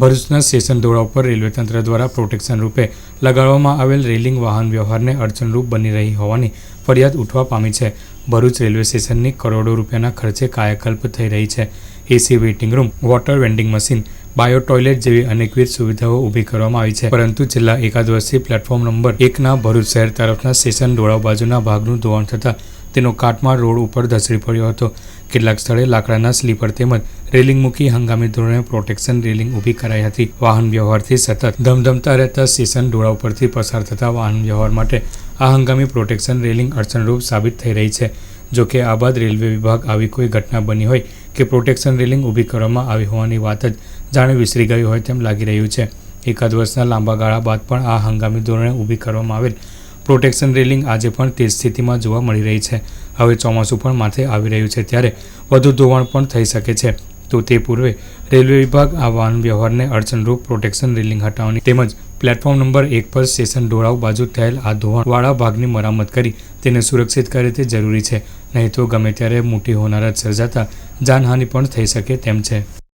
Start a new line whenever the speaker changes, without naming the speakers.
ભરૂચના સ્ટેશન દોડા ઉપર રેલવે તંત્ર દ્વારા પ્રોટેક્શન રૂપે લગાડવામાં આવેલ રેલિંગ વાહન વ્યવહારને અડચણરૂપ બની રહી હોવાની ફરિયાદ ઉઠવા પામી છે. ભરૂચ રેલવે સ્ટેશનની કરોડો રૂપિયાના ખર્ચે કાયાકલ્પ થઈ રહી છે. AC waiting room, water vending machine, bio toilet જેવી અનેકવિધ સુવિધાઓ ઊભી કરવામાં આવી છે. પરંતુ છેલ્લા એકાદ વર્ષથી પ્લેટફોર્મ નંબર એકના ભરૂચ શહેર તરફના સ્ટેશન દોડાવ બાજુના ભાગનું ધોવાણ થતાં તેનો કાટમાળ રોડ ઉપર ધસરી પડ્યો હતો. કેટલાક સ્થળે લાકડાના સ્લીપર તેમજ રેલિંગ મૂકી હંગામી ધોરણે પ્રોટેક્શન રેલિંગ ઊભી કરાઈ હતી. વાહન વ્યવહારથી સતત ધમધમતા રહેતા સ્ટેશન ડોળા ઉપરથી પસાર થતા વાહન વ્યવહાર માટે આ હંગામી પ્રોટેક્શન રેલિંગ અડચણરૂપ સાબિત થઈ રહી છે. જો કે આ બાદ રેલવે વિભાગ આવી કોઈ ઘટના બની હોય કે પ્રોટેક્શન રેલિંગ ઊભી કરવામાં આવી હોવાની વાત જ જાણે વિસરી ગઈ હોય તેમ લાગી રહ્યું છે. એકાદ વર્ષના લાંબા ગાળા બાદ પણ આ હંગામી ધોરણે ઊભી કરવામાં આવેલ પ્રોટેક્શન રેલિંગ આજે પણ તે સ્થિતિમાં જોવા મળી રહી છે. હવે ચોમાસું પણ માથે આવી રહ્યું છે ત્યારે વધુ ધોવાણ પણ થઈ શકે છે. તો તે પૂર્વે રેલવે વિભાગ આ વાહન વ્યવહારને અડચણરૂપ પ્રોટેક્શન રેલિંગ હટાવવાની તેમજ પ્લેટફોર્મ નંબર એક પર સ્ટેશન ઢોળાવ બાજુ થયેલ આ ધોવાણવાળા ભાગની મરામત કરી તેને સુરક્ષિત કરે તે જરૂરી છે. નહીં તો ગમે ત્યારે મોટી હોનારત સર્જાતા જાનહાનિ પણ થઈ શકે તેમ છે.